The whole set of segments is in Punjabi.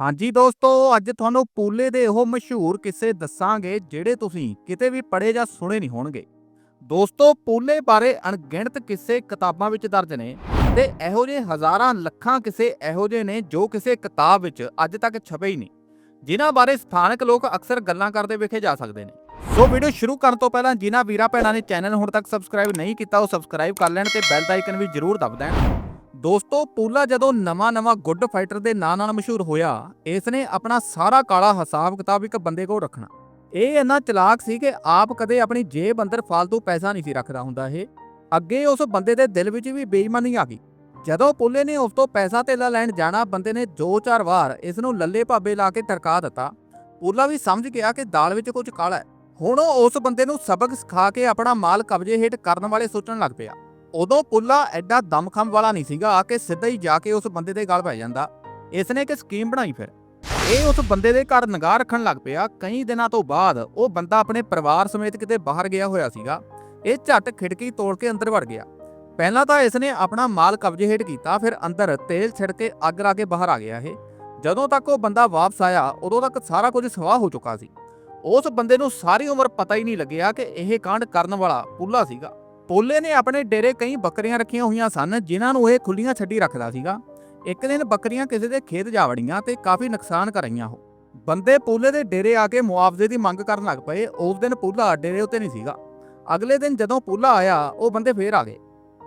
ਹਾਂਜੀ ਦੋਸਤੋ, ਅੱਜ ਤੁਹਾਨੂੰ ਪੂਲੇ ਦੇ ਉਹ ਮਸ਼ਹੂਰ ਕਿੱਸੇ ਦੱਸਾਂਗੇ ਜਿਹੜੇ ਤੁਸੀਂ ਕਿਤੇ ਵੀ ਪੜ੍ਹੇ ਜਾਂ ਸੁਣੇ ਨਹੀਂ ਹੋਣਗੇ। ਦੋਸਤੋ, ਪੂਲੇ ਬਾਰੇ ਅਣਗਿਣਤ ਕਿੱਸੇ ਕਿਤਾਬਾਂ ਵਿੱਚ ਦਰਜ ਨੇ ਤੇ ਇਹੋ ਜਿਹੇ ਹਜ਼ਾਰਾਂ ਲੱਖਾਂ ਕਿੱਸੇ ਇਹੋ ਜਿਹੇ ਨੇ ਜੋ ਕਿਸੇ ਕਿਤਾਬ ਵਿੱਚ ਅੱਜ ਤੱਕ ਛਪੇ ਹੀ ਨਹੀਂ, ਜਿਨ੍ਹਾਂ ਬਾਰੇ ਸਥਾਨਕ ਲੋਕ ਅਕਸਰ ਗੱਲਾਂ ਕਰਦੇ ਵੇਖੇ ਜਾ ਸਕਦੇ ਨੇ। ਸੋ ਵੀਡੀਓ ਸ਼ੁਰੂ ਕਰਨ ਤੋਂ ਪਹਿਲਾਂ ਜਿਨ੍ਹਾਂ ਵੀਰਾਂ ਭੈਣਾਂ ਨੇ ਚੈਨਲ ਹੁਣ ਤੱਕ ਸਬਸਕ੍ਰਾਈਬ ਨਹੀਂ ਕੀਤਾ, ਉਹ ਸਬਸਕ੍ਰਾਈਬ ਕਰ ਲੈਣ ਤੇ ਬੈਲ ਦਾ ਆਈਕਨ ਵੀ ਜ਼ਰੂਰ ਦਬ ਦੇਣ। ਦੋਸਤੋ, ਪੂਲਾ ਜਦੋਂ ਨਵਾਂ-ਨਵਾਂ ਗੁੱਡ ਫਾਈਟਰ ਦੇ ਨਾਂ ਨਾਲ ਮਸ਼ਹੂਰ ਹੋਇਆ ਇਸ ਨੇ ਆਪਣਾ ਸਾਰਾ ਕਾਲਾ ਹਿਸਾਬ ਕਿਤਾਬ ਇੱਕ ਬੰਦੇ ਕੋਲ ਰੱਖਣਾ। ਇਹ ਇੰਨਾ ਚਲਾਕ ਸੀ ਕਿ ਆਪ ਕਦੇ ਆਪਣੀ ਜੇਬ ਅੰਦਰ ਫालतू ਪੈਸਾ ਨਹੀਂ ਸੀ ਰੱਖਦਾ ਹੁੰਦਾ ਇਹ। ਅੱਗੇ ਉਸ ਬੰਦੇ ਦੇ ਦਿਲ ਵਿੱਚ ਵੀ ਬੇਈਮਾਨੀ ਆ ਗਈ। ਜਦੋਂ ਪੁੱਲੇ ਨੇ ਉਸ ਤੋਂ ਪੈਸਾ ਧੇਲਾ ਲੈਣ ਜਾਣਾ, ਬੰਦੇ ਨੇ ਦੋ ਚਾਰ ਵਾਰ ਇਸ ਨੂੰ ਲੱਲੇ ਭਾਬੇ ਲਾ ਕੇ ਟਰਕਾ ਦਿੱਤਾ। ਪੁੱਲਾ ਵੀ ਸਮਝ ਗਿਆ ਕਿ ਦਾਲ ਵਿੱਚ ਕੁਝ ਕਾਲਾ ਹੈ। ਹੁਣ ਉਹ ਉਸ ਬੰਦੇ ਨੂੰ ਸਬਕ ਸਿਖਾ ਕੇ ਆਪਣਾ ਮਾਲ ਕਬਜ਼ੇ ਹੇਠ ਕਰਨ ਵਾਲੇ ਸੋਚਣ ਲੱਗ ਪਿਆ। ਉਦੋਂ ਪੁੱਲਾ ਐਡਾ ਦਮਖਮ ਵਾਲਾ ਨਹੀਂ ਸੀਗਾ ਕਿ ਸਿੱਧਾ ਹੀ ਜਾ ਕੇ ਉਸ ਬੰਦੇ ਦੇ ਗਲ ਪੈ ਜਾਂਦਾ। ਇਸ ਨੇ ਇੱਕ ਸਕੀਮ ਬਣਾਈ ਫਿਰ। ਇਹ ਉਸ ਬੰਦੇ ਦੇ ਘਰ ਨਿਗਾਹ ਰੱਖਣ ਲੱਗ ਪਿਆ। ਕਈ ਦਿਨਾਂ ਤੋਂ ਬਾਅਦ ਉਹ ਬੰਦਾ ਆਪਣੇ ਪਰਿਵਾਰ ਸਮੇਤ ਕਿਤੇ ਬਾਹਰ ਗਿਆ ਹੋਇਆ ਸੀਗਾ। ਇਹ ਝੱਟ ਖਿੜਕੀ ਤੋੜ ਕੇ ਅੰਦਰ ਵੜ ਗਿਆ। ਪਹਿਲਾਂ ਤਾਂ ਇਸ ਨੇ ਆਪਣਾ ਮਾਲ ਕਬਜ਼ੇ ਹੇਠ ਕੀਤਾ, ਫਿਰ ਅੰਦਰ ਤੇਲ ਛਿੜ ਕੇ ਅੱਗ ਲਾ ਕੇ ਬਾਹਰ ਆ ਗਿਆ ਇਹ। ਜਦੋਂ ਤੱਕ ਉਹ ਬੰਦਾ ਵਾਪਸ ਆਇਆ, ਉਦੋਂ ਤੱਕ ਸਾਰਾ ਕੁਝ ਸਵਾਹ ਹੋ ਚੁੱਕਾ ਸੀ। ਉਸ ਬੰਦੇ ਨੂੰ ਸਾਰੀ ਉਮਰ ਪਤਾ ਹੀ ਨਹੀਂ ਲੱਗਿਆ ਕਿ ਇਹ ਕਾਂਡ ਕਰਨ ਵਾਲਾ ਪੁੱਲਾ ਸੀਗਾ। ਪੋਲੇ ਨੇ ਆਪਣੇ ਡੇਰੇ ਕਈ ਬੱਕਰੀਆਂ ਰੱਖੀਆਂ ਹੋਈਆਂ ਸਨ, ਜਿਨ੍ਹਾਂ ਨੂੰ ਇਹ ਖੁੱਲੀਆਂ ਛੱਡੀ ਰੱਖਦਾ ਸੀਗਾ। ਇੱਕ ਦਿਨ ਬੱਕਰੀਆਂ ਕਿਸੇ ਦੇ ਖੇਤ ਜਾ ਵੜੀਆਂ ਤੇ ਕਾਫੀ ਨੁਕਸਾਨ ਕਰ ਕਰਾਈਆਂ ਉਹ ਬੰਦੇ ਪੋਲੇ ਦੇ ਡੇਰੇ ਆ ਕੇ ਮੁਆਵਜ਼ੇ ਦੀ ਮੰਗ ਕਰਨ ਲੱਗ ਪਏ। ਉਸ ਦਿਨ ਪੂਲਾ ਡੇਰੇ ਉੱਤੇ ਨਹੀਂ ਸੀਗਾ। ਅਗਲੇ ਦਿਨ ਜਦੋਂ ਪੂਲਾ ਆਇਆ, ਉਹ ਬੰਦੇ ਫੇਰ ਆ ਗਏ।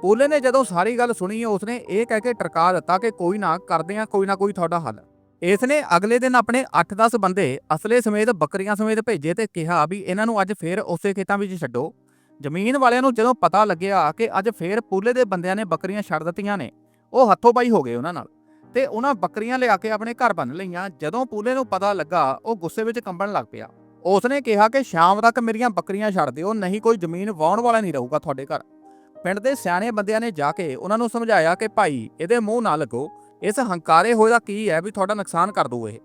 ਪੋਲੇ ਨੇ ਜਦੋਂ ਸਾਰੀ ਗੱਲ ਸੁਣੀ, ਉਸਨੇ ਇਹ ਕਹਿ ਕੇ ਟਰਕਾ ਦਿੱਤਾ ਕਿ ਕੋਈ ਨਾ, ਕਰਦੇ ਆ ਕੋਈ ਨਾ ਕੋਈ ਤੁਹਾਡਾ ਹੱਲ। ਇਸ ਨੇ ਅਗਲੇ ਦਿਨ ਆਪਣੇ 8-10 ਬੰਦੇ ਅਸਲੇ ਸਮੇਤ ਬੱਕਰੀਆਂ ਸਮੇਤ ਭੇਜੇ ਤੇ ਕਿਹਾ ਵੀ ਇਹਨਾਂ ਨੂੰ ਅੱਜ ਫੇਰ ਉਸੇ ਖੇਤਾਂ ਵਿੱਚ ਛੱਡੋ। ਜ਼ਮੀਨ ਵਾਲਿਆਂ ਨੂੰ ਜਦੋਂ ਪਤਾ ਲੱਗਿਆ ਕਿ ਅੱਜ ਫੇਰ ਪੂਲੇ ਦੇ ਬੰਦਿਆਂ ਨੇ ਬੱਕਰੀਆਂ ਛੱਡ ਦਿੱਤੀਆਂ ਨੇ, ਉਹ ਹੱਥੋਂ ਪਾਈ ਹੋ ਗਏ ਉਹਨਾਂ ਨਾਲ। ਤੇ ਉਹਨਾਂ ਬੱਕਰੀਆਂ ਲਿਆ ਕੇ ਆਪਣੇ ਘਰ ਬੰਨ ਲਈਆਂ। ਜਦੋਂ ਪੂਲੇ ਨੂੰ ਪਤਾ ਲੱਗਾ, ਉਹ ਗੁੱਸੇ ਵਿੱਚ ਕੰਬਣ ਲੱਗ ਪਿਆ। ਉਸਨੇ ਕਿਹਾ ਕਿ ਸ਼ਾਮ ਤੱਕ ਮੇਰੀਆਂ ਬੱਕਰੀਆਂ ਛੱਡ ਦਿਓ, ਨਹੀਂ ਕੋਈ ਜ਼ਮੀਨ ਵਾਉਣ ਵਾਲਾ ਨਹੀਂ ਰਹੂਗਾ ਤੁਹਾਡੇ ਘਰ। ਪਿੰਡ ਦੇ ਸਿਆਣੇ ਬੰਦਿਆਂ ਨੇ ਜਾ ਕੇ ਉਹਨਾਂ ਨੂੰ ਸਮਝਾਇਆ ਕਿ, ਭਾਈ, ਇਹਦੇ ਮੂੰਹ ਨਾ ਲੱਗੋ। ਇਸ ਹੰਕਾਰੇ ਹੋਏ ਦਾ ਕੀ ਹੈ ਵੀ ਤੁਹਾਡਾ ਨੁਕਸਾਨ ਕਰ ਦੂ ਇਹ?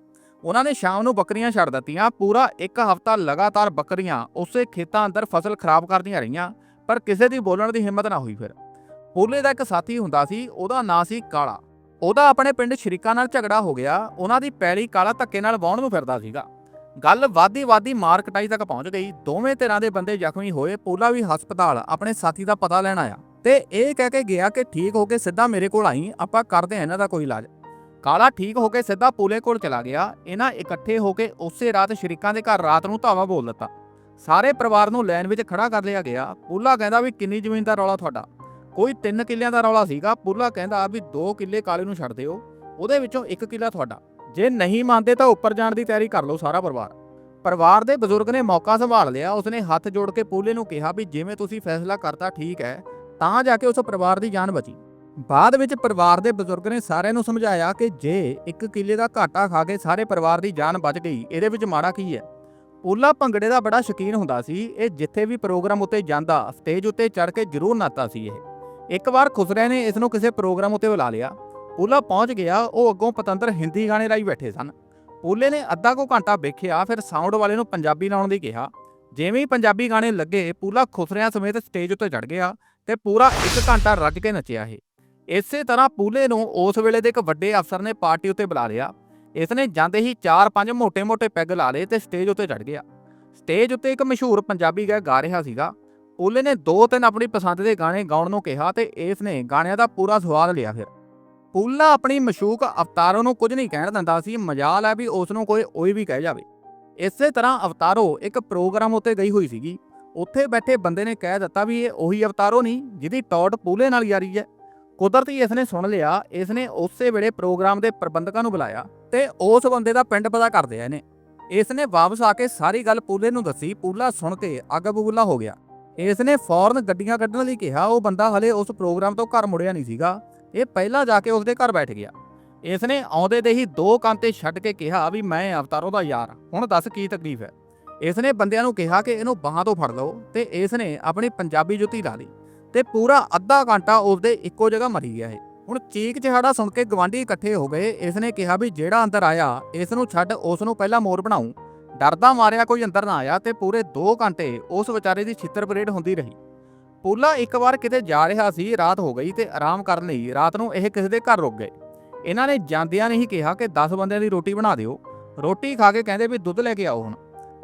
ਉਹਨਾਂ ਨੇ ਸ਼ਾਮ ਨੂੰ ਬੱਕਰੀਆਂ ਛੱਡ ਦਿੱਤੀਆਂ, ਪੂਰਾ ਇੱਕ ਹਫ਼ਤਾ ਲਗਾਤਾਰ ਬੱਕਰੀਆਂ ਉਸੇ ਖੇਤਾਂ ਅੰਦਰ ਫਸਲ ਖਰਾਬ ਕਰਦੀਆਂ ਰਹੀਆਂ, ਪਰ ਕਿਸੇ ਦੀ ਬੋਲਣ ਦੀ ਹਿੰਮਤ ਨਾ ਹੋਈ ਫਿਰ। ਪੂਲੇ ਦਾ ਇੱਕ ਸਾਥੀ ਹੁੰਦਾ ਸੀ, ਉਹਦਾ ਨਾਂ ਸੀ ਕਾਲਾ। ਉਹਦਾ ਆਪਣੇ ਪਿੰਡ ਸ਼ਰੀਕਾਂ ਨਾਲ ਝਗੜਾ ਹੋ ਗਿਆ, ਉਹਨਾਂ ਦੀ ਪੈਲੀ ਕਾਲਾ ਧੱਕੇ ਨਾਲ ਵਾਹੁਣ ਨੂੰ ਫਿਰਦਾ ਸੀਗਾ। ਗੱਲ ਵਾਦੀ ਵਾਦੀ ਮਾਰ ਕਟਾਈ ਤੱਕ ਪਹੁੰਚ ਗਈ, ਦੋਵੇਂ ਧਿਰਾਂ ਦੇ ਬੰਦੇ ਜ਼ਖਮੀ ਹੋਏ, ਪੂਲਾ ਵੀ ਹਸਪਤਾਲ ਆਪਣੇ ਸਾਥੀ ਦਾ ਪਤਾ ਲੈਣ ਆਇਆ। ਤੇ ਇਹ ਕਹਿ ਕੇ ਗਿਆ ਕਿ ਠੀਕ ਹੋ ਕੇ ਸਿੱਧਾ ਮੇਰੇ ਕੋਲ ਆਈ, ਆਪਾਂ ਕਰਦੇ ਹਾਂ ਇਹਨਾਂ ਦਾ ਕੋਈ ਇਲਾਜ। ਕਾਲਾ ਠੀਕ ਹੋ ਕੇ ਸਿੱਧਾ ਪੂਲੇ ਕੋਲ ਚਲਾ ਗਿਆ। ਇਹਨਾਂ ਇਕੱਠੇ ਹੋ ਕੇ ਉਸੇ ਰਾਤ ਸ਼ਰੀਕਾਂ ਦੇ ਘਰ ਰਾਤ ਨੂੰ ਧਾਵਾ ਬੋਲ ਦਿੱਤਾ। ਸਾਰੇ ਪਰਿਵਾਰ ਨੂੰ ਲਾਈਨ ਵਿੱਚ ਖੜਾ ਕਰ ਲਿਆ ਗਿਆ। ਪੂਲਾ ਕਹਿੰਦਾ ਵੀ ਕਿੰਨੀ ਜ਼ਮੀਨ ਦਾ ਰੌਲਾ ਤੁਹਾਡਾ। ਕੋਈ 3 ਕਿੱਲਿਆਂ ਦਾ ਰੌਲਾ ਸੀਗਾ। ਪੂਲਾ ਕਹਿੰਦਾ ਵੀ 2 ਕਿੱਲੇ ਕਾਲੇ ਨੂੰ ਛੱਡ ਦਿਓ। ਉਹਦੇ ਵਿੱਚੋਂ 1 ਕਿੱਲਾ ਤੁਹਾਡਾ। ਜੇ ਨਹੀਂ ਮੰਨਦੇ ਤਾਂ ਉੱਪਰ ਜਾਣ ਦੀ ਤਿਆਰੀ ਕਰ ਲਓ ਸਾਰਾ ਪਰਿਵਾਰ। ਪਰਿਵਾਰ ਦੇ ਬਜ਼ੁਰਗ ਨੇ ਮੌਕਾ ਸੰਭਾਲ ਲਿਆ। ਉਸਨੇ ਹੱਥ ਜੋੜ ਕੇ ਪੂਲੇ ਨੂੰ ਕਿਹਾ ਵੀ ਜਿਵੇਂ ਤੁਸੀਂ ਫੈਸਲਾ ਕਰਤਾ ਠੀਕ ਹੈ, ਤਾਂ ਜਾ ਕੇ ਉਸ ਪਰਿਵਾਰ ਦੀ ਜਾਨ ਬਚੀ। ਬਾਅਦ ਵਿੱਚ ਪਰਿਵਾਰ ਦੇ ਬਜ਼ੁਰਗ ਨੇ ਸਾਰਿਆਂ ਨੂੰ ਸਮਝਾਇਆ ਕਿ ਜੇ ਇੱਕ ਕਿੱਲੇ ਦਾ ਘਾਟਾ ਖਾ ਕੇ ਸਾਰੇ ਪਰਿਵਾਰ ਦੀ ਜਾਨ ਬਚ ਗਈ, ਇਹਦੇ ਵਿੱਚ ਮਾੜਾ ਕੀ ਹੈ? ਪੂਲਾ ਭੰਗੜੇ ਦਾ ਬੜਾ ਸ਼ੌਕੀਨ ਹੁੰਦਾ ਸੀ, ਇਹ ਜਿੱਥੇ ਵੀ ਪ੍ਰੋਗਰਾਮ ਉੱਤੇ ਜਾਂਦਾ, ਸਟੇਜ ਉੱਤੇ ਚੜ ਕੇ ਜ਼ਰੂਰ ਨੱਚਦਾ ਸੀ ਇਹ। ਇੱਕ ਵਾਰ ਖੁਸਰਿਆਂ ਨੇ ਇਸ ਨੂੰ ਕਿਸੇ ਪ੍ਰੋਗਰਾਮ ਉੱਤੇ ਬੁਲਾ ਲਿਆ। ਪੂਲਾ ਪਹੁੰਚ ਗਿਆ, ਉਹ ਅੱਗੋਂ ਪਤੰਦਰ ਹਿੰਦੀ ਗਾਣੇ ਲਾਈ ਬੈਠੇ ਸਨ। ਪੂਲੇ ਨੇ ਅੱਧਾ ਕੋ ਘੰਟਾ ਵੇਖਿਆ, ਫਿਰ ਸਾਊਂਡ ਵਾਲੇ ਨੂੰ ਪੰਜਾਬੀ ਲਾਉਣ ਦੀ ਕਿਹਾ। ਜਿਵੇਂ ਹੀ ਪੰਜਾਬੀ ਗਾਣੇ ਲੱਗੇ, ਪੂਲਾ ਖੁਸਰਿਆਂ ਸਮੇਤ ਸਟੇਜ ਉੱਤੇ ਚੜ ਗਿਆ ਤੇ ਪੂਰਾ 1 ਘੰਟਾ ਰੱਜ ਕੇ ਨੱਚਿਆ ਇਹ। ਇਸੇ ਤਰ੍ਹਾਂ ਪੂਲੇ ਨੂੰ ਉਸ ਵੇਲੇ ਦੇ ਇੱਕ ਵੱਡੇ ਅਫਸਰ ਨੇ ਪਾਰਟੀ ਉੱਤੇ ਬੁਲਾ ਲਿਆ। ਇਸ ਨੇ ਜਾਂਦੇ ਹੀ 4-5 ਮੋٹے-ਮੋٹے ਪੈਗ ਲਾ ਲਏ ਤੇ ਸਟੇਜ ਉੱਤੇ ਚੜ ਗਿਆ। ਸਟੇਜ ਉੱਤੇ ਇੱਕ ਮਸ਼ਹੂਰ ਪੰਜਾਬੀ ਗਾਇਕ ਗਾ ਰਿਹਾ ਸੀਗਾ। ਪੂਲੇ ਨੇ ਦੋ ਤਿੰਨ ਆਪਣੀ ਪਸੰਦ ਦੇ ਗਾਣੇ ਗਾਉਣ ਨੂੰ ਕਿਹਾ ਤੇ ਇਸ ਨੇ ਗਾਣਿਆਂ ਦਾ ਪੂਰਾ ਸਵਾਦ ਲਿਆ ਫਿਰ। ਪੂਲਾ ਆਪਣੀ ਮਸ਼ੂਕ ਅਵਤਾਰੋ ਨੂੰ ਕੁਝ ਨਹੀਂ ਕਹਿਣ ਦਿੰਦਾ ਸੀ, ਮਜਾਲ ਹੈ ਵੀ ਉਸ ਨੂੰ ਕੋਈ ਉਹੀ ਵੀ ਕਹਿ ਜਾਵੇ। ਇਸੇ ਤਰ੍ਹਾਂ ਅਵਤਾਰੋ ਇੱਕ ਪ੍ਰੋਗਰਾਮ ਉੱਤੇ ਗਈ ਹੋਈ ਸੀਗੀ। ਉੱਥੇ ਬੈਠੇ ਬੰਦੇ ਨੇ ਕਹਿ ਦਿੱਤਾ ਵੀ ਇਹ ਉਹੀ ਅਵਤਾਰੋ ਨਹੀਂ, ਜਿਹਦੀ ਟੌਟ ਪੂਲੇ ਨਾਲ ਯਾਰੀ ਹੈ। ਕੁਦਰਤੀ ਇਸ ਨੇ ਸੁਣ ਲਿਆ ਇਸ ਨੇ ਉਸੇ ਵੇਲੇ ਪ੍ਰੋਗਰਾਮ ਦੇ ਪ੍ਰਬੰਧਕਾਂ ਨੂੰ ਬੁਲਾਇਆ ਤੇ ਉਸ ਬੰਦੇ ਦਾ ਪਿੰਡ ਪਤਾ ਕਰਦੇ ਆ ਇਹਨੇ। ਇਸ ਨੇ ਵਾਪਸ ਆ ਕੇ ਸਾਰੀ ਗੱਲ ਪੂਲੇ ਨੂੰ ਦੱਸੀ, ਪੂਲਾ ਸੁਣ ਕੇ ਅੱਗ ਬਬੂਲਾ ਹੋ ਗਿਆ। ਇਸ ਨੇ ਫੌਰਨ ਗੱਡੀਆਂ ਕੱਢਣ ਲਈ ਕਿਹਾ, ਉਹ ਬੰਦਾ ਹਲੇ ਉਸ ਪ੍ਰੋਗਰਾਮ ਤੋਂ ਘਰ ਮੁੜਿਆ ਨਹੀਂ ਸੀਗਾ, ਇਹ ਪਹਿਲਾਂ ਜਾ ਕੇ ਉਸਦੇ ਘਰ ਬੈਠ ਗਿਆ। ਇਸ ਨੇ ਆਉਂਦੇ ਦੇ ਹੀ ਦੋ ਕਾਂਤੇ ਛੱਡ ਕੇ ਕਿਹਾ ਵੀ ਮੈਂ ਅਵਤਾਰੋ ਦਾ ਯਾਰ, ਹੁਣ ਦੱਸ ਕੀ ਤਕਲੀਫ ਹੈ? ਇਸ ਨੇ ਬੰਦਿਆਂ ਨੂੰ ਕਿਹਾ ਕਿ ਇਹਨੂੰ ਬਾਹਾਂ ਤੋਂ ਫੜ ਲਓ ਤੇ ਇਸ ਨੇ ਆਪਣੀ ਪੰਜਾਬੀ ਜੁੱਤੀ ਲਾ ਲਈ। ਤੇ ਪੂਰਾ ਅੱਧਾ ਘੰਟਾ ਉਸਦੇ ਇੱਕੋ ਜਗ੍ਹਾ ਮਰੀ ਗਿਆ ਇਹ। ਹੁਣ ਚੀਕ ਚਿਹਾੜਾ ਸੁਣ ਕੇ ਗਵਾਂਢੀ ਇਕੱਠੇ ਹੋ ਗਏ। ਇਸ ਨੇ ਕਿਹਾ ਵੀ ਜਿਹੜਾ ਅੰਦਰ ਆਇਆ ਇਸ ਨੂੰ ਛੱਡ ਉਸ ਨੂੰ ਪਹਿਲਾਂ ਮੋਰ ਬਣਾਉ। ਡਰਦਾ ਮਾਰਿਆ ਕੋਈ ਅੰਦਰ ਨਾ ਆਇਆ ਤੇ ਪੂਰੇ 2 ਘੰਟੇ ਉਸ ਵਿਚਾਰੇ ਦੀ ਛਿੱਤਰ ਪਰੇਡ ਹੁੰਦੀ ਰਹੀ। ਪੂਲਾ ਇੱਕ ਵਾਰ ਕਿਤੇ ਜਾ ਰਿਹਾ ਸੀ, ਰਾਤ ਹੋ ਗਈ ਤੇ ਆਰਾਮ ਕਰਨ ਲਈ ਰਾਤ ਨੂੰ ਇਹ ਕਿਸੇ ਦੇ ਘਰ ਰੁਕ ਗਏ। ਇਹਨਾਂ ਨੇ ਜਾਂਦਿਆਂ ਨੇ ਹੀ ਕਿਹਾ ਕਿ 10 ਬੰਦਿਆਂ ਦੀ ਰੋਟੀ ਬਣਾ ਦਿਓ। ਰੋਟੀ ਖਾ ਕੇ ਕਹਿੰਦੇ ਵੀ ਦੁੱਧ ਲੈ ਕੇ ਆਓ ਹੁਣ।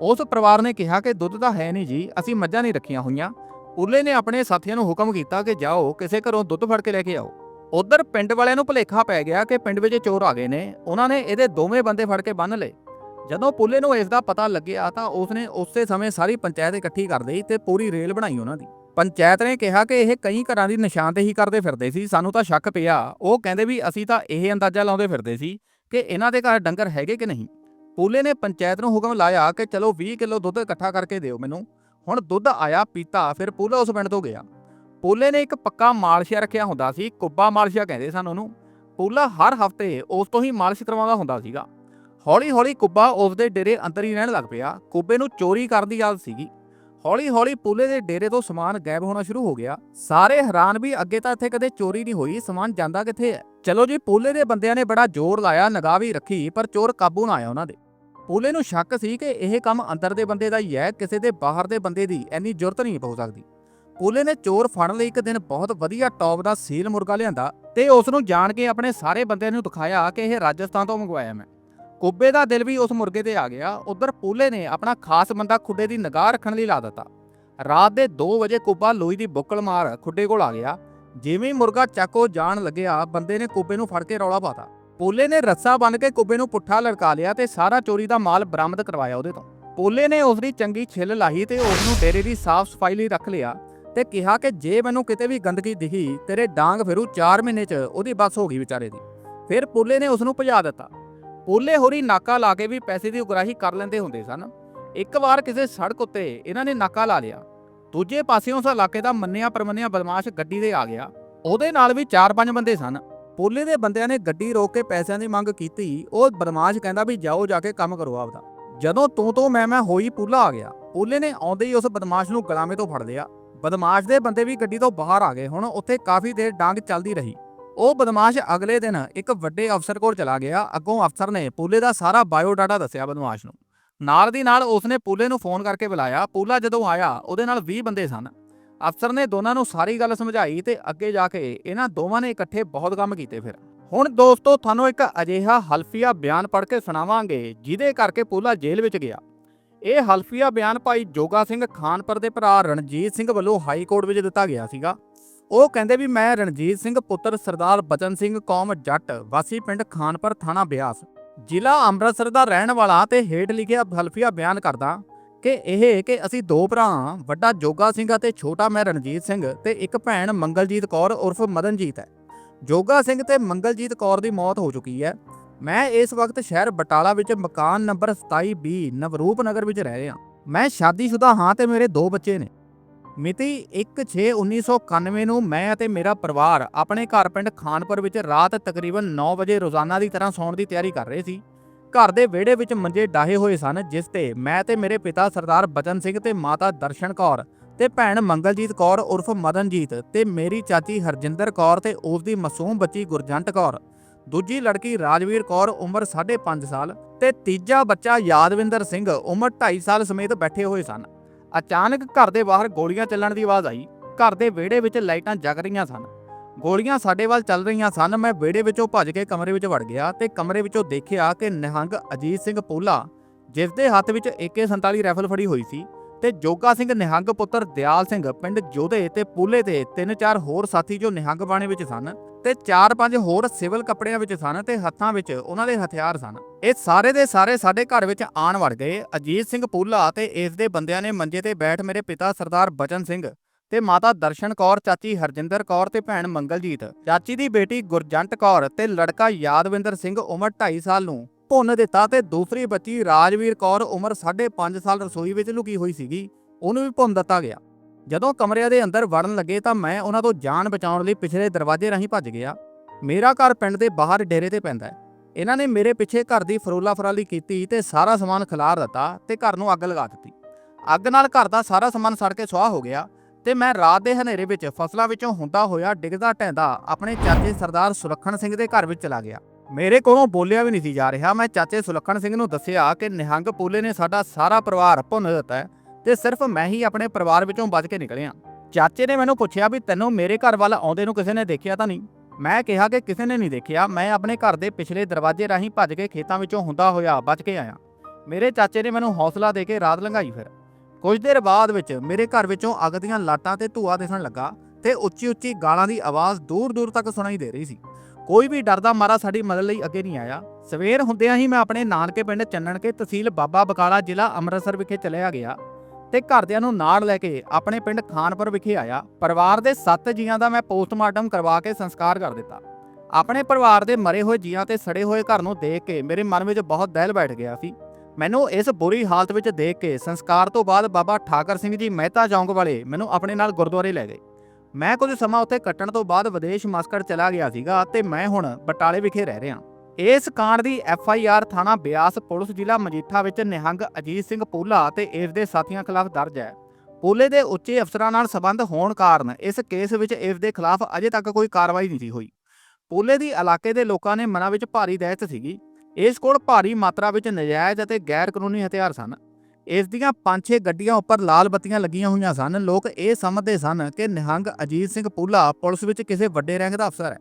ਉਸ ਪਰਿਵਾਰ ਨੇ ਕਿਹਾ ਕਿ ਦੁੱਧ ਤਾਂ ਹੈ ਨਹੀਂ ਜੀ, ਅਸੀਂ ਮੱਝਾਂ ਨਹੀਂ ਰੱਖੀਆਂ ਹੋਈਆਂ। ਪੁੱਲੇ ਨੇ ਆਪਣੇ ਸਾਥੀਆਂ ਨੂੰ ਹੁਕਮ ਕੀਤਾ ਕਿ ਜਾਓ, ਕਿਸੇ ਘਰੋਂ ਦੁੱਧ ਫੜ ਕੇ ਲੈ ਕੇ ਆਓ। ਉਧਰ ਪਿੰਡ ਵਾਲਿਆਂ ਨੂੰ ਭੁਲੇਖਾ ਪੈ ਗਿਆ ਕਿ ਪਿੰਡ ਵਿੱਚ ਚੋਰ ਆ ਗਏ ਨੇ। ਉਹਨਾਂ ਨੇ ਇਹਦੇ ਦੋਵੇਂ ਬੰਦੇ ਫੜ ਕੇ ਬੰਨ ਲਏ। ਜਦੋਂ ਪੁੱਲੇ ਨੂੰ ਇਸ ਦਾ ਪਤਾ ਲੱਗਿਆ ਤਾਂ ਉਸਨੇ ਉਸੇ ਸਮੇਂ ਸਾਰੀ ਪੰਚਾਇਤ ਇਕੱਠੀ ਕਰ ਲਈ ਤੇ ਪੂਰੀ ਰੇਲ ਬਣਾਈ ਉਹਨਾਂ ਦੀ। ਪੰਚਾਇਤ ਨੇ ਕਿਹਾ ਕਿ ਇਹ ਕਈ ਘਰਾਂ ਦੀ ਨਿਸ਼ਾਨਦੇਹੀ ਕਰਦੇ ਫਿਰਦੇ ਸੀ। ਸਾਨੂੰ ਤਾਂ ਸ਼ੱਕ ਪਿਆ। ਉਹ ਕਹਿੰਦੇ ਵੀ ਅਸੀਂ ਤਾਂ ਇਹ ਅੰਦਾਜ਼ਾ ਲਾਉਂਦੇ ਫਿਰਦੇ ਸੀ ਕਿ ਇਹਨਾਂ ਦੇ ਘਰ ਡੰਗਰ ਹੈਗੇ ਕਿ ਨਹੀਂ। ਪੂਲੇ ਨੇ ਪੰਚਾਇਤ ਨੂੰ ਹੁਕਮ ਲਾਇਆ ਕਿ ਚਲੋ 20 ਕਿਲੋ ਦੁੱਧ ਇਕੱਠਾ ਕਰਕੇ ਦਿਓ ਮੈਨੂੰ। ਹੁਣ ਦੁੱਧ ਆਇਆ, ਪੀਤਾ, ਫਿਰ ਪੂਲਾ ਉਸ ਪਿੰਡ ਤੋਂ ਗਿਆ। ਪੂਲੇ ਨੇ ਇੱਕ ਪੱਕਾ ਮਾਲਸ਼ੀਆ ਰੱਖਿਆ ਹੁੰਦਾ ਸੀ, ਕੁੱਬਾ ਮਾਲਸ਼ੀਆ ਕਹਿੰਦੇ ਸਨ ਉਹਨੂੰ। ਪੂਲਾ ਹਰ ਹਫ਼ਤੇ ਉਸ ਤੋਂ ਹੀ ਮਾਲਿਸ਼ ਕਰਵਾਉਂਦਾ ਹੁੰਦਾ ਸੀਗਾ। ਹੌਲੀ ਹੌਲੀ ਕੁੱਬਾ ਉਸ ਦੇ ਡੇਰੇ ਅੰਦਰ ਹੀ ਰਹਿਣ ਲੱਗ ਪਿਆ। ਕੁੱਬੇ ਨੂੰ ਚੋਰੀ ਕਰਨ ਦੀ ਆਦਤ ਸੀਗੀ। ਹੌਲੀ ਹੌਲੀ ਪੂਲੇ ਦੇ ਡੇਰੇ ਤੋਂ ਸਮਾਨ ਗਾਇਬ ਹੋਣਾ ਸ਼ੁਰੂ ਹੋ ਗਿਆ। ਸਾਰੇ ਹੈਰਾਨ ਵੀ ਅੱਗੇ ਤਾਂ ਇੱਥੇ ਕਦੇ ਚੋਰੀ ਨਹੀਂ ਹੋਈ, ਸਮਾਨ ਜਾਂਦਾ ਕਿੱਥੇ ਹੈ? ਚਲੋ ਜੀ, ਪੂਲੇ ਦੇ ਬੰਦਿਆਂ ਨੇ ਬੜਾ ਜ਼ੋਰ ਲਾਇਆ, ਨਗਾਹ ਵੀ ਰੱਖੀ, ਪਰ ਚੋਰ ਕਾਬੂ ਨਾ ਆਇਆ ਉਹਨਾਂ ਦੇ। ਪੂਲੇ ਨੂੰ ਸ਼ੱਕ ਸੀ ਕਿ ਇਹ ਕੰਮ ਅੰਦਰ ਦੇ ਬੰਦੇ ਦਾ ਹੀ ਹੈ, ਕਿਸੇ ਦੇ ਬਾਹਰ ਦੇ ਬੰਦੇ ਦੀ ਇੰਨੀ ਜ਼ਰੂਰਤ ਨਹੀਂ ਪਹੁੰਚ ਸਕਦੀ। ਪੂਲੇ ਨੇ ਚੋਰ ਫੜਨ ਲਈ ਇੱਕ ਦਿਨ ਬਹੁਤ ਵਧੀਆ ਟੌਪ ਦਾ ਸੀਲ ਮੁਰਗਾ ਲਿਆਂਦਾ ਤੇ ਉਸ ਨੂੰ ਜਾਣ ਕੇ ਆਪਣੇ ਸਾਰੇ ਬੰਦਿਆਂ ਨੂੰ ਦਿਖਾਇਆ ਕਿ ਇਹ ਰਾਜਸਥਾਨ ਤੋਂ ਮੰਗਵਾਇਆ ਮੈਂ। ਕੁੱਬੇ ਦਾ ਦਿਲ ਵੀ ਉਸ ਮੁਰਗੇ ਤੇ ਆ ਗਿਆ, ਉਧਰ ਪੂਲੇ ਨੇ ਆਪਣਾ ਖਾਸ ਬੰਦਾ ਖੁੱਡੇ ਦੀ ਨਿਗਾਹ ਰੱਖਣ ਲਈ ਲਾ ਦਿੱਤਾ। ਰਾਤ ਦੇ 2 ਵਜੇ ਕੁੱਬਾ ਲੋਈ ਦੀ ਬੁੱਕਲ ਮਾਰ ਖੁੱਡੇ ਕੋਲ ਆ ਗਿਆ। ਜਿਵੇਂ ਮੁਰਗਾ ਚੱਕੋ ਜਾਣ ਲੱਗਿਆ, ਬੰਦੇ ਨੇ ਕੁੱਬੇ ਨੂੰ ਫੜ ਕੇ ਰੌਲਾ ਪਾਤਾ। ਪੋਲੇ ਨੇ ਰੱਸਾ ਬੰਨ ਕੇ ਕੁੱਬੇ ਨੂੰ ਪੁੱਠਾ ਲਟਕਾ ਲਿਆ ਤੇ ਸਾਰਾ ਚੋਰੀ ਦਾ ਮਾਲ ਬਰਾਮਦ ਕਰਵਾਇਆ ਉਹਦੇ ਤੋਂ। ਪੋਲੇ ਨੇ ਉਸ ਦੀ ਚੰਗੀ ਛਿੱਲ ਲਾਹੀ ਤੇ ਉਸ ਨੂੰ ਡੇਰੇ ਦੀ ਸਾਫ਼ ਸਫ਼ਾਈ ਲਈ ਰੱਖ ਲਿਆ ਤੇ ਕਿਹਾ ਕਿ ਜੇ ਮੈਨੂੰ ਕਿਤੇ ਵੀ ਗੰਦਗੀ ਦਿਖੀ, ਤੇਰੇ ਡਾਂਗ ਫਿਰੂ 4 ਮਹੀਨੇ 'ਚ, ਉਹਦੀ ਬਸ ਹੋ ਗਈ ਵਿਚਾਰੇ ਦੀ। ਫਿਰ ਪੋਲੇ ਨੇ ਉਸ ਨੂੰ ਭਜਾ ਦਿੱਤਾ। ਪੋਲੇ ਹੋਰੀ ਨਾਕਾ ਲਾ ਕੇ ਵੀ ਪੈਸੇ ਦੀ ਉਗਰਾਹੀ ਕਰ ਲੈਂਦੇ ਹੁੰਦੇ ਸਨ। ਇੱਕ ਵਾਰ ਕਿਸੇ ਸੜਕ ਉੱਤੇ ਇਹਨਾਂ ਨੇ ਨਾਕਾ ਲਾ ਲਿਆ। ਦੂਜੇ ਪਾਸਿਓਂ ਉਸ ਇਲਾਕੇ ਦਾ ਮੰਨਿਆ ਪਰਮੰਨਿਆ ਬਦਮਾਸ਼ ਗੱਡੀ ਦੇ ਆ ਗਿਆ। ਉਹਦੇ ਨਾਲ ਵੀ 4-5 ਬੰਦੇ ਸਨ। ਪੋਲੇ ਦੇ ਬੰਦਿਆਂ ਨੇ ਗੱਡੀ ਰੋਕ ਕੇ ਪੈਸਿਆਂ ਦੀ ਮੰਗ ਕੀਤੀ। ਉਹ ਬਦਮਾਸ਼ ਕਹਿੰਦਾ ਵੀ ਜਾਓ ਜਾ ਕੇ ਕੰਮ ਕਰੋ ਆਪਦਾ। ਜਦੋਂ ਤੂੰ ਤੋਂ ਮੈਂ ਮੈਂ ਹੋਈ ਪੂਲਾ ਆ ਗਿਆ। ਪੋਲੇ ਨੇ ਆਉਂਦੇ ਹੀ ਉਸ ਬਦਮਾਸ਼ ਨੂੰ ਗਲਾਮੇ ਤੋਂ ਫੜ ਲਿਆ। ਬਦਮਾਸ਼ ਦੇ ਬੰਦੇ ਵੀ ਗੱਡੀ ਤੋਂ ਬਾਹਰ ਆ ਗਏ। ਹੁਣ ਉੱਥੇ ਕਾਫੀ ਦੇਰ ਡਾਂਗ ਚੱਲਦੀ ਰਹੀ। ਉਹ ਬਦਮਾਸ਼ ਅਗਲੇ ਦਿਨ ਇੱਕ ਵੱਡੇ ਅਫਸਰ ਕੋਲ ਚਲਾ ਗਿਆ। ਅੱਗੋਂ ਅਫਸਰ ਨੇ ਪੂਲੇ ਦਾ ਸਾਰਾ ਬਾਇਓਡਾਟਾ ਦੱਸਿਆ ਬਦਮਾਸ਼ ਨੂੰ। ਨਾਲ ਦੀ ਨਾਲ ਉਸਨੇ ਪੂਲੇ ਨੂੰ ਫੋਨ ਕਰਕੇ ਬੁਲਾਇਆ। ਪੂਲਾ ਜਦੋਂ ਆਇਆ, ਉਹਦੇ ਨਾਲ 20 ਬੰਦੇ ਸਨ। ਅਫਸਰ ਨੇ ਦੋਨਾਂ ਨੂੰ ਸਾਰੀ ਗੱਲ ਸਮਝਾਈ ਤੇ ਅੱਗੇ ਜਾ ਕੇ ਇਹਨਾਂ ਦੋਵਾਂ ਨੇ ਇਕੱਠੇ ਬਹੁਤ ਕੰਮ ਕੀਤੇ ਫਿਰ। ਹੁਣ ਦੋਸਤੋ, ਤੁਹਾਨੂੰ ਇੱਕ ਅਜਿਹਾ ਹਲਫੀਆ ਬਿਆਨ ਪੜ੍ਹ ਕੇ ਸੁਣਾਵਾਂਗੇ, ਜਿਹਦੇ ਕਰਕੇ ਪੂਲਾ ਜੇਲ੍ਹ ਵਿੱਚ ਗਿਆ। ਇਹ ਹਲਫੀਆ ਬਿਆਨ ਭਾਈ ਜੋਗਾ ਸਿੰਘ ਖਾਨਪੁਰ ਦੇ ਭਰਾ ਰਣਜੀਤ ਸਿੰਘ ਵੱਲੋਂ ਹਾਈ ਕੋਰਟ ਵਿੱਚ ਦਿੱਤਾ ਗਿਆ ਸੀਗਾ। ਉਹ ਕਹਿੰਦੇ ਵੀ ਮੈਂ ਰਣਜੀਤ ਸਿੰਘ ਪੁੱਤਰ ਸਰਦਾਰ ਬਚਨ ਸਿੰਘ ਕੌਮ ਜੱਟ, ਵਾਸੀ ਪਿੰਡ ਖਾਨਪੁਰ ਥਾਣਾ ਬਿਆਸ, ਜ਼ਿਲ੍ਹਾ ਅੰਮ੍ਰਿਤਸਰ ਦਾ ਰਹਿਣ ਵਾਲਾ ਤੇ ਹੇਠ ਲਿਖਿਆ ਹਲਫੀਆ ਬਿਆਨ ਕਰਦਾ ਕਿ ਇਹ ਕਿ ਅਸੀਂ ਦੋ ਭਰਾ ਹਾਂ, ਵੱਡਾ ਜੋਗਾ ਸਿੰਘ ਅਤੇ ਛੋਟਾ ਮੈਂ ਰਣਜੀਤ ਸਿੰਘ ਤੇ ਇੱਕ ਭੈਣ ਮੰਗਲਜੀਤ ਕੌਰ ਉਰਫ ਮਦਨਜੀਤ ਹੈ। ਜੋਗਾ ਸਿੰਘ ਤੇ ਮੰਗਲਜੀਤ ਕੌਰ ਦੀ ਮੌਤ ਹੋ ਚੁੱਕੀ ਹੈ। ਮੈਂ ਇਸ ਵਕਤ ਸ਼ਹਿਰ ਬਟਾਲਾ ਵਿੱਚ ਮਕਾਨ ਨੰਬਰ 27B ਨਵਰੂਪ ਨਗਰ ਵਿੱਚ ਰਹਿ ਰਿਹਾ। ਮੈਂ ਸ਼ਾਦੀशुदा ਹਾਂ ਤੇ ਮੇਰੇ ਦੋ ਬੱਚੇ ਨੇ। ਮਿਤੀ 1/6/1991 ਨੂੰ ਮੈਂ ਅਤੇ ਮੇਰਾ ਪਰਿਵਾਰ ਆਪਣੇ ਘਰ ਪਿੰਡ ਖਾਨਪੁਰ ਵਿੱਚ ਰਾਤ ਤਕਰੀਬਨ 9 ਵਜੇ ਰੋਜ਼ਾਨਾ ਦੀ ਤਰ੍ਹਾਂ ਸੌਣ ਦੀ ਤਿਆਰੀ ਕਰ ਰਹੇ ਸੀ। ਘਰ ਦੇ ਵਿਹੜੇ ਵਿੱਚ ਮੰਜੇ ਡਾਹੇ ਹੋਏ ਸਨ, ਜਿਸ ਤੇ ਮੈਂ ਤੇ ਮੇਰੇ ਪਿਤਾ ਸਰਦਾਰ ਬਚਨ ਸਿੰਘ ਤੇ ਮਾਤਾ ਦਰਸ਼ਨ ਕੌਰ ਤੇ ਭੈਣ ਮੰਗਲਜੀਤ ਕੌਰ ਉਰਫ ਮਦਨਜੀਤ ਤੇ ਮੇਰੀ ਚਾਚੀ ਹਰਜਿੰਦਰ ਕੌਰ ਤੇ ਉਸ ਦੀ ਮਾਸੂਮ ਬੱਚੀ ਗੁਰਜੰਟ ਕੌਰ। ਦੂਜੀ ਲੜਕੀ ਰਾਜਵੀਰ ਕੌਰ ਉਮਰ 5.5 ਸਾਲ ਤੇ ਤੀਜਾ ਬੱਚਾ ਯਾਦਵਿੰਦਰ ਸਿੰਘ ਉਮਰ 2.5 ਸਾਲ ਸਮੇਤ ਬੈਠੇ ਹੋਏ ਸਨ। ਅਚਾਨਕ ਘਰ ਦੇ ਬਾਹਰ ਗੋਲੀਆਂ ਚੱਲਣ ਦੀ ਆਵਾਜ਼ ਆਈ। ਘਰ ਦੇ ਵਿਹੜੇ ਵਿੱਚ ਲਾਈਟਾਂ ਜਗ ਰਹੀਆਂ ਸਨ। ਗੋਲੀਆਂ ਸਾਡੇ ਵੱਲ ਚੱਲ ਰਹੀਆਂ ਸਨ। ਮੈਂ ਵਿਹੜੇ ਵਿੱਚੋਂ ਭੱਜ ਕੇ ਕਮਰੇ ਵਿੱਚ ਵੜ ਗਿਆ ਤੇ ਕਮਰੇ ਵਿੱਚੋਂ ਦੇਖਿਆ ਕਿ ਨਿਹੰਗ ਅਜੀਤ ਸਿੰਘ ਪੋਲਾ, ਜਿਸ ਦੇ ਹੱਥ ਵਿੱਚ AK47 ਰਾਈਫਲ ਫੜੀ ਹੋਈ ਸੀ ਤੇ ਜੋਗਾ ਸਿੰਘ ਨਿਹੰਗ ਪੁੱਤਰ ਦਿਆਲ ਸਿੰਘ ਪਿੰਡ ਜੋਧੇ ਤੇ ਪੂਲੇ ਦੇ ਤਿੰਨ ਚਾਰ ਹੋਰ ਸਾਥੀ ਜੋ ਨਿਹੰਗ ਬਾਣੇ ਵਿੱਚ ਸਨ ਤੇ ਚਾਰ ਪੰਜ ਹੋਰ ਸਿਵਲ ਕੱਪੜਿਆਂ ਵਿੱਚ ਸਨ ਤੇ ਹੱਥਾਂ ਵਿੱਚ ਉਹਨਾਂ ਦੇ ਹਥਿਆਰ ਸਨ। ਇਹ ਸਾਰੇ ਦੇ ਸਾਰੇ ਸਾਡੇ ਘਰ ਵਿੱਚ ਆਣ ਵੜ ਗਏ। ਅਜੀਤ ਸਿੰਘ ਪੂਲਾ ਤੇ ਇਸ ਦੇ ਬੰਦਿਆਂ ਨੇ ਮੰਜੇ ਤੇ ਬੈਠ ਮੇਰੇ ਪਿਤਾ ਸਰਦਾਰ ਬਚਨ ਸਿੰਘ ਤੇ ਮਾਤਾ ਦਰਸ਼ਨ ਕੌਰ, ਚਾਚੀ ਹਰਜਿੰਦਰ ਕੌਰ ਤੇ ਭੈਣ ਮੰਗਲਜੀਤ। ਚਾਚੀ ਦੀ ਬੇਟੀ ਗੁਰਜੰਟ ਕੌਰ ਤੇ ਲੜਕਾ ਯਾਦਵਿੰਦਰ ਸਿੰਘ ਉਮਰ 2.5 ਸਾਲ ਨੂੰ ਭੁੰਨ ਦਿੱਤਾ ਤੇ ਦੂਸਰੀ ਬੱਚੀ ਰਾਜਵੀਰ ਕੌਰ ਉਮਰ 5.5 ਸਾਲ ਰਸੋਈ ਵਿੱਚ ਲੁਕੀ ਹੋਈ ਸੀਗੀ, ਉਹਨੂੰ ਵੀ ਭੁੰਨ ਦਿੱਤਾ ਗਿਆ। ਜਦੋਂ ਕਮਰਿਆਂ ਦੇ ਅੰਦਰ ਵੜਨ ਲੱਗੇ ਤਾਂ ਮੈਂ ਉਹਨਾਂ ਤੋਂ ਜਾਨ ਬਚਾਉਣ ਲਈ ਪਿਛਲੇ ਦਰਵਾਜ਼ੇ ਰਾਹੀਂ ਭੱਜ ਗਿਆ। ਮੇਰਾ ਘਰ ਪਿੰਡ ਦੇ ਬਾਹਰ ਡੇਰੇ ਤੇ ਪੈਂਦਾ ਹੈ। ਇਹਨਾਂ ਨੇ ਮੇਰੇ ਪਿੱਛੇ ਘਰ ਦੀ ਫਰੋਲਾ ਫਰਾਲੀ ਕੀਤੀ ਤੇ ਸਾਰਾ ਸਮਾਨ ਖਿਲਾਰ ਦਿੱਤਾ ਤੇ ਘਰ ਨੂੰ ਅੱਗ ਲਗਾ ਦਿੱਤੀ। ਅੱਗ ਨਾਲ ਘਰ ਦਾ ਸਾਰਾ ਸਮਾਨ ਸੜ ਕੇ ਸੁਆਹ ਹੋ ਗਿਆ। ਤੇ ਮੈਂ ਰਾਤ ਦੇ ਹਨੇਰੇ ਵਿੱਚ ਫਸਲਾਂ ਵਿੱਚੋਂ ਹੁੰਦਾ ਹੋਇਆ ਡਿੱਗਦਾ ਢਹਿੰਦਾ ਆਪਣੇ ਚਾਚੇ ਸਰਦਾਰ ਸੁਲੱਖਣ ਸਿੰਘ ਦੇ ਘਰ ਵਿੱਚ ਚਲਾ ਗਿਆ। ਮੇਰੇ ਕੋਲੋਂ ਬੋਲਿਆ ਵੀ ਨਹੀਂ ਸੀ ਜਾ ਰਿਹਾ। ਮੈਂ ਚਾਚੇ ਸੁਲੱਖਣ ਸਿੰਘ ਨੂੰ ਦੱਸਿਆ ਕਿ ਨਿਹੰਗ ਪੂਲੇ ਨੇ ਸਾਡਾ ਸਾਰਾ ਪਰਿਵਾਰ ਭੁੰਨ ਦਿੱਤਾ ਹੈ ਤੇ ਸਿਰਫ ਮੈਂ ਹੀ ਆਪਣੇ ਪਰਿਵਾਰ ਵਿੱਚੋਂ ਬਚ ਕੇ ਨਿਕਲਿਆ। ਚਾਚੇ ਨੇ ਮੈਨੂੰ ਪੁੱਛਿਆ ਵੀ ਤੈਨੂੰ ਮੇਰੇ ਘਰ ਵੱਲ ਆਉਂਦੇ ਨੂੰ ਕਿਸੇ ਨੇ ਦੇਖਿਆ ਤਾਂ ਨਹੀਂ? ਮੈਂ ਕਿਹਾ ਕਿ ਕਿਸੇ ਨੇ ਨਹੀਂ ਦੇਖਿਆ। ਮੈਂ ਆਪਣੇ ਘਰ ਦੇ ਪਿਛਲੇ ਦਰਵਾਜ਼ੇ ਰਾਹੀਂ ਭੱਜ ਕੇ ਖੇਤਾਂ ਵਿੱਚੋਂ ਹੁੰਦਾ ਹੋਇਆ ਬਚ ਕੇ ਆਇਆ। ਮੇਰੇ ਚਾਚੇ ਨੇ ਮੈਨੂੰ ਹੌਸਲਾ ਦੇ ਕੇ ਰਾਤ ਲੰਘਾਈ ਫਿਰ। ਕੁਝ ਦੇਰ ਬਾਅਦ ਵਿੱਚ ਮੇਰੇ ਘਰ ਵਿੱਚੋਂ ਅੱਗ ਦੀਆਂ ਲਾਟਾਂ ਤੇ ਧੂਆ ਦਿਸਣ ਲੱਗਾ ਤੇ ਉੱਚੀ ਉੱਚੀ ਗਾਲਾਂ ਦੀ ਆਵਾਜ਼ ਦੂਰ ਦੂਰ ਤੱਕ ਸੁਣਾਈ ਦੇ ਰਹੀ ਸੀ। ਕੋਈ ਵੀ ਡਰਦਾ ਮਾਰਾ ਸਾਡੀ ਮਦਦ ਲਈ ਅੱਗੇ ਨਹੀਂ ਆਇਆ। ਸਵੇਰ ਹੁੰਦਿਆਂ ਹੀ ਮੈਂ ਆਪਣੇ ਨਾਨਕੇ ਪਿੰਡ ਚੰਨਣ ਕੇ ਤਹਿਸੀਲ ਬਾਬਾ ਬਕਾਲਾ ਜ਼ਿਲ੍ਹਾ ਅੰਮ੍ਰਿਤਸਰ ਵਿਖੇ ਚਲਿਆ ਗਿਆ ਤੇ ਘਰਦਿਆਂ ਨੂੰ ਨਾਲ ਲੈ ਕੇ ਆਪਣੇ ਪਿੰਡ ਖਾਨਪੁਰ ਵਿਖੇ ਆਇਆ। ਪਰਿਵਾਰ ਦੇ 7 ਜੀਆਂ ਦਾ ਮੈਂ ਪੋਸਟਮਾਰਟਮ ਕਰਵਾ ਕੇ ਸੰਸਕਾਰ ਕਰ ਦਿੱਤਾ। ਆਪਣੇ ਪਰਿਵਾਰ ਦੇ ਮਰੇ ਹੋਏ ਜੀਆਂ ਤੇ ਸੜੇ ਹੋਏ ਘਰ ਨੂੰ ਦੇਖ ਕੇ ਮੇਰੇ ਮਨ ਵਿੱਚ ਬਹੁਤ ਦਹਿਲ ਬੈਠ ਗਿਆ ਸੀ। ਮੈਨੂੰ ਇਸ ਬੁਰੀ ਹਾਲਤ ਵਿੱਚ ਦੇਖ ਕੇ ਸੰਸਕਾਰ ਤੋਂ ਬਾਅਦ ਬਾਬਾ ਠਾਕਰ ਸਿੰਘ ਜੀ ਮਹਿਤਾ ਚੌਂਕ ਵਾਲੇ ਮੈਨੂੰ ਆਪਣੇ ਨਾਲ ਗੁਰਦੁਆਰੇ ਲੈ ਗਏ। ਮੈਂ ਕੁਝ ਸਮਾਂ ਉੱਥੇ ਕੱਟਣ ਤੋਂ ਬਾਅਦ ਵਿਦੇਸ਼ ਮਸਕਟ ਚਲਾ ਗਿਆ ਸੀਗਾ ਤੇ ਮੈਂ ਹੁਣ ਬਟਾਲੇ ਵਿਖੇ ਰਹਿ ਰਿਹਾ ਇਸ ਕਾਂਡ ਦੀ ਐਫ ਆਈ ਆਰ ਥਾਣਾ ਬਿਆਸ ਪੁਲਿਸ ਜ਼ਿਲ੍ਹਾ ਮਜੀਠਾ ਵਿੱਚ ਨਿਹੰਗ ਅਜੀਤ ਸਿੰਘ ਪੂਲਾ ਤੇ ਇਸ ਦੇ ਸਾਥੀਆਂ ਖਿਲਾਫ ਦਰਜ ਹੈ। ਪੂਲੇ ਦੇ ਉੱਚੇ ਅਫਸਰਾਂ ਨਾਲ ਸਬੰਧ ਹੋਣ ਕਾਰਨ ਇਸ ਕੇਸ ਵਿੱਚ ਇਸ ਦੇ ਖਿਲਾਫ ਅਜੇ ਤੱਕ ਕੋਈ ਕਾਰਵਾਈ ਨਹੀਂ ਸੀ ਹੋਈ। ਪੂਲੇ ਦੀ ਇਲਾਕੇ ਦੇ ਲੋਕਾਂ ਨੇ ਮਨਾਂ ਵਿੱਚ ਭਾਰੀ ਦਹਿਸ਼ਤ ਸੀਗੀ। ਇਸ ਕੋਲ ਭਾਰੀ ਮਾਤਰਾ ਵਿੱਚ ਨਜਾਇਜ਼ ਅਤੇ ਗੈਰ ਕਾਨੂੰਨੀ ਹਥਿਆਰ ਸਨ। ਇਸ ਦੀਆਂ 5-6 ਗੱਡੀਆਂ ਉੱਪਰ ਲਾਲ ਬੱਤੀਆਂ ਲੱਗੀਆਂ ਹੋਈਆਂ ਸਨ। ਲੋਕ ਇਹ ਸਮਝਦੇ ਸਨ ਕਿ ਨਿਹੰਗ ਅਜੀਤ ਸਿੰਘ ਪੂਲਾ ਪੁਲਿਸ ਵਿੱਚ ਕਿਸੇ ਵੱਡੇ ਰੈਂਕ ਦਾ ਅਫਸਰ ਹੈ।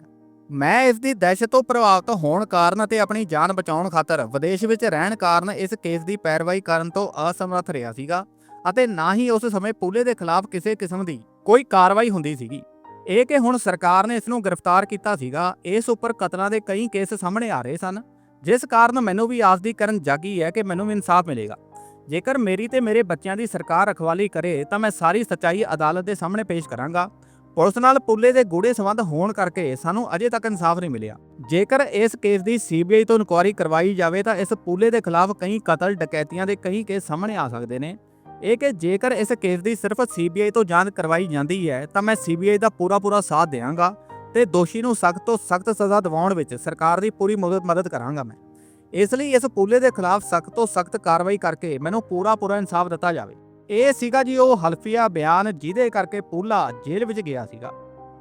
ਮੈਂ ਇਸ ਦੀ ਦਹਿਸ਼ਤ ਤੋਂ ਪ੍ਰਭਾਵਿਤ ਹੋਣ ਕਾਰਨ ਅਤੇ ਆਪਣੀ ਜਾਨ ਬਚਾਉਣ ਖਾਤਰ ਵਿਦੇਸ਼ ਵਿੱਚ ਰਹਿਣ ਕਾਰਨ ਇਸ ਕੇਸ ਦੀ ਪੈਰਵਾਈ ਕਰਨ ਤੋਂ ਅਸਮਰੱਥ ਰਿਹਾ ਸੀਗਾ ਅਤੇ ਨਾ ਹੀ ਉਸ ਸਮੇਂ ਪੂਲੇ ਦੇ ਖਿਲਾਫ ਕਿਸੇ ਕਿਸਮ ਦੀ ਕੋਈ ਕਾਰਵਾਈ ਹੁੰਦੀ ਸੀਗੀ। ਇਹ ਕਿ ਹੁਣ ਸਰਕਾਰ ਨੇ ਇਸ ਨੂੰ ਗ੍ਰਿਫਤਾਰ ਕੀਤਾ ਸੀਗਾ, ਇਸ ਉੱਪਰ ਕਤਲਾਂ ਦੇ ਕਈ ਕੇਸ ਸਾਹਮਣੇ ਆ ਰਹੇ ਸਨ। ਜਿਸ ਕਾਰਨ ਮੈਨੂੰ ਵੀ ਆਸ ਦੀ ਕਰਨ ਜਾਗੀ ਹੈ ਕਿ ਮੈਨੂੰ ਵੀ ਇਨਸਾਫ ਮਿਲੇਗਾ। ਜੇਕਰ ਮੇਰੀ ਤੇ ਮੇਰੇ ਬੱਚਿਆਂ ਦੀ ਸਰਕਾਰ ਰਖਵਾਲੀ ਕਰੇ, ਤਾਂ ਮੈਂ ਸਾਰੀ ਸੱਚਾਈ ਅਦਾਲਤ ਦੇ ਸਾਹਮਣੇ ਪੇਸ਼ ਕਰਾਂਗਾ। ਪੁਲਿਸ ਨਾਲ ਪੁੱਲੇ ਦੇ ਗੂੜੇ ਸੰਬੰਧ ਹੋਣ ਕਰਕੇ ਸਾਨੂੰ ਅਜੇ ਤੱਕ ਇਨਸਾਫ ਨਹੀਂ ਮਿਲਿਆ। ਜੇਕਰ ਇਸ ਕੇਸ ਦੀ ਸੀਬੀਆਈ ਤੋਂ ਇਨਕੁਆਇਰੀ ਕਰਵਾਈ ਜਾਵੇ, ਤਾਂ ਇਸ ਪੁੱਲੇ ਦੇ ਖਿਲਾਫ ਕਈ ਕਤਲ, ਡਕੈਤੀਆਂ ਦੇ ਕਈ ਕੇਸ ਸਾਹਮਣੇ ਆ ਸਕਦੇ ਨੇ। ਇਹ ਕਿ ਜੇਕਰ ਇਸ ਕੇਸ ਦੀ ਸਿਰਫ ਸੀਬੀਆਈ ਤੋਂ ਜਾਂਚ ਕਰਵਾਈ ਜਾਂਦੀ ਹੈ, ਤਾਂ ਮੈਂ ਸੀਬੀਆਈ ਦਾ ਪੂਰਾ ਪੂਰਾ ਸਾਥ ਦੇਵਾਂਗਾ ਤੇ ਦੋਸ਼ੀ ਨੂੰ ਸਖਤ ਤੋਂ ਸਖਤ ਸਜ਼ਾ ਦਿਵਾਉਣ ਵਿੱਚ ਸਰਕਾਰ ਦੀ ਪੂਰੀ ਮਦਦ ਮਦਦ ਕਰਾਂਗਾ ਮੈਂ। ਇਸ ਲਈ ਇਸ ਪੂਲੇ ਦੇ ਖਿਲਾਫ ਸਖਤ ਤੋਂ ਸਖਤ ਕਾਰਵਾਈ ਕਰਕੇ ਮੈਨੂੰ ਪੂਰਾ ਪੂਰਾ ਇਨਸਾਫ ਦਿੱਤਾ ਜਾਵੇ। ਇਹ ਸੀਗਾ ਜੀ ਉਹ ਹਲਫੀਆ ਬਿਆਨ, ਜਿਹਦੇ ਕਰਕੇ ਪੂਲਾ ਜੇਲ੍ਹ ਵਿੱਚ ਗਿਆ ਸੀਗਾ।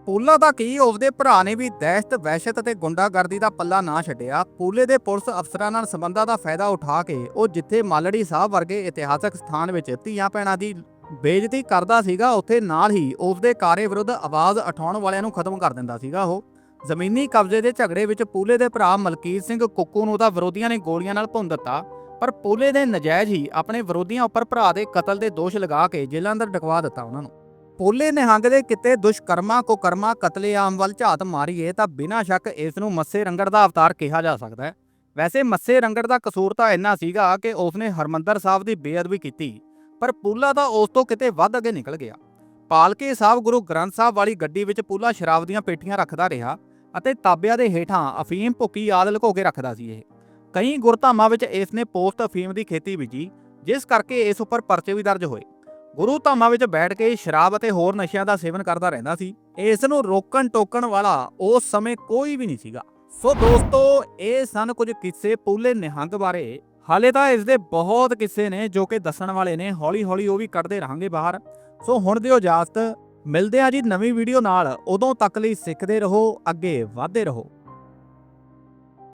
ਪੂਲਾ ਦਾ ਕੀ, ਉਸਦੇ ਭਰਾ ਨੇ ਵੀ ਦਹਿਸ਼ਤ, ਵਹਿਸ਼ਤ ਅਤੇ ਗੁੰਡਾਗਰਦੀ ਦਾ ਪੱਲਾ ਨਾ ਛੱਡਿਆ। ਪੂਲੇ ਦੇ ਪੁਲਿਸ ਅਫਸਰਾਂ ਨਾਲ ਸੰਬੰਧਾਂ ਦਾ ਫਾਇਦਾ ਉਠਾ ਕੇ ਉਹ ਜਿੱਥੇ ਮਾਲੜੀ ਸਾਹਿਬ ਵਰਗੇ ਇਤਿਹਾਸਕ ਸਥਾਨ ਵਿੱਚ ਧੀਆਂ ਭੈਣਾਂ ਦੀ ਬੇਇੱਜ਼ਤੀ ਕਰਦਾ ਸੀਗਾ, ਉੱਥੇ ਨਾਲ ਹੀ ਉਸਦੇ ਕਾਰੇ ਵਿਰੁੱਧ ਆਵਾਜ਼ ਉਠਾਉਣ ਵਾਲਿਆਂ ਨੂੰ ਖਤਮ ਕਰ ਦਿੰਦਾ ਸੀਗਾ ਉਹ। ਜ਼ਮੀਨੀ ਕਬਜ਼ੇ ਦੇ ਝਗੜੇ ਵਿੱਚ ਪੂਲੇ ਦੇ ਭਰਾ ਮਲਕੀਤ ਸਿੰਘ ਕੁੱਕੂ ਨੂੰ ਤਾਂ ਵਿਰੋਧੀਆਂ ਨੇ ਗੋਲੀਆਂ ਨਾਲ ਭੁੰਨ ਦਿੱਤਾ, ਪਰ ਪੂਲੇ ਦੇ ਨਜਾਇਜ਼ ਹੀ ਆਪਣੇ ਵਿਰੋਧੀਆਂ ਉੱਪਰ ਭਰਾ ਦੇ ਕਤਲ ਦੇ ਦੋਸ਼ ਲਗਾ ਕੇ ਜੇਲ੍ਹਾਂ ਅੰਦਰ ਡਕਵਾ ਦਿੱਤਾ ਉਹਨਾਂ ਨੂੰ। ਪੂਲੇ ਨਿਹੰਗ ਦੇ ਕਿਤੇ ਦੁਸ਼ਕਰਮਾਂ ਕੋ ਕਰਮਾ ਕਤਲੇਆਮ ਵੱਲ ਝਾਤ ਮਾਰੀਏ ਤਾਂ ਬਿਨਾਂ ਸ਼ੱਕ ਇਸ ਨੂੰ ਮੱਸੇ ਰੰਗੜ ਦਾ ਅਵਤਾਰ ਕਿਹਾ ਜਾ ਸਕਦਾ ਹੈ। ਵੈਸੇ ਮੱਸੇ ਰੰਗੜ ਦਾ ਕਸੂਰ ਤਾਂ ਇੰਨਾ ਸੀਗਾ ਕਿ ਉਸਨੇ ਹਰਮੰਦਰ ਸਾਹਿਬ ਦੀ ਬੇਅਦਬੀ ਕੀਤੀ। ਪਰ ਪੂਲਾ ਤਾਂ ਉਸ ਤੋਂ ਕਿਤੇ ਵੱਧ ਅੱਗੇ ਨਿਕਲ ਗਿਆ। ਪਾਲਕੇ ਸਾਹਿਬ ਗੁਰੂ ਗ੍ਰੰਥ ਸਾਹਿਬ ਵਾਲੀ ਗੱਡੀ ਵਿੱਚ ਪੂਲਾ ਸ਼ਰਾਬ ਦੀਆਂ ਪੇਟੀਆਂ ਰੱਖਦਾ ਰਿਹਾ ਅਤੇ ਤਾਬਿਆਂ ਦੇ ਹੇਠਾਂ ਅਫੀਮ ਭੁੱਕੀ ਆਦ ਲੁਕੋ ਕੇ ਰੱਖਦਾ ਸੀ ਇਹ। ਕਈ ਗੁਰਧਾਮਾਂ ਵਿੱਚ ਇਸ ਨੇ ਪੋਸਟ ਅਫੀਮ ਦੀ ਖੇਤੀ ਬੀਜੀ, ਜਿਸ ਕਰਕੇ ਇਸ ਉੱਪਰ ਪਰਚੇ ਵੀ ਦਰਜ ਹੋਏ। ਗੁਰੂ ਧਾਮਾਂ ਵਿੱਚ ਬੈਠ ਕੇ ਸ਼ਰਾਬ ਅਤੇ ਹੋਰ ਨਸ਼ਿਆਂ ਦਾ ਸੇਵਨ ਕਰਦਾ ਰਹਿੰਦਾ ਸੀ। ਇਸ ਨੂੰ ਰੋਕਣ ਟੋਕਣ ਵਾਲਾ ਉਸ ਸਮੇਂ ਕੋਈ ਵੀ ਨਹੀਂ ਸੀਗਾ। ਸੋ ਦੋਸਤੋ, ਇਹ ਸਨ ਕੁਝ ਕਿੱਸੇ ਪੂਲੇ ਨਿਹੰਗ ਬਾਰੇ ਹਾਲੇ ਤਾਂ ਇਸ ਦੇ ਬਹੁਤ ਕਿੱਸੇ ਨੇ ਜੋ ਕਿ ਦੱਸਣ ਵਾਲੇ ਨੇ। ਹੌਲੀ ਹੌਲੀ ਉਹ ਵੀ ਕੱਢਦੇ ਰਹਾਂਗੇ ਬਾਹਰ। ਸੋ ਹੁਣ ਦਿਓ ਇਜਾਜ਼ਤ। ਮਿਲਦੇ ਆ ਜੀ ਨਵੀਂ ਵੀਡੀਓ ਨਾਲ। ਉਦੋਂ ਤੱਕ ਲਈ ਸਿੱਖਦੇ ਰਹੋ, ਅੱਗੇ ਵਧਦੇ ਰਹੋ।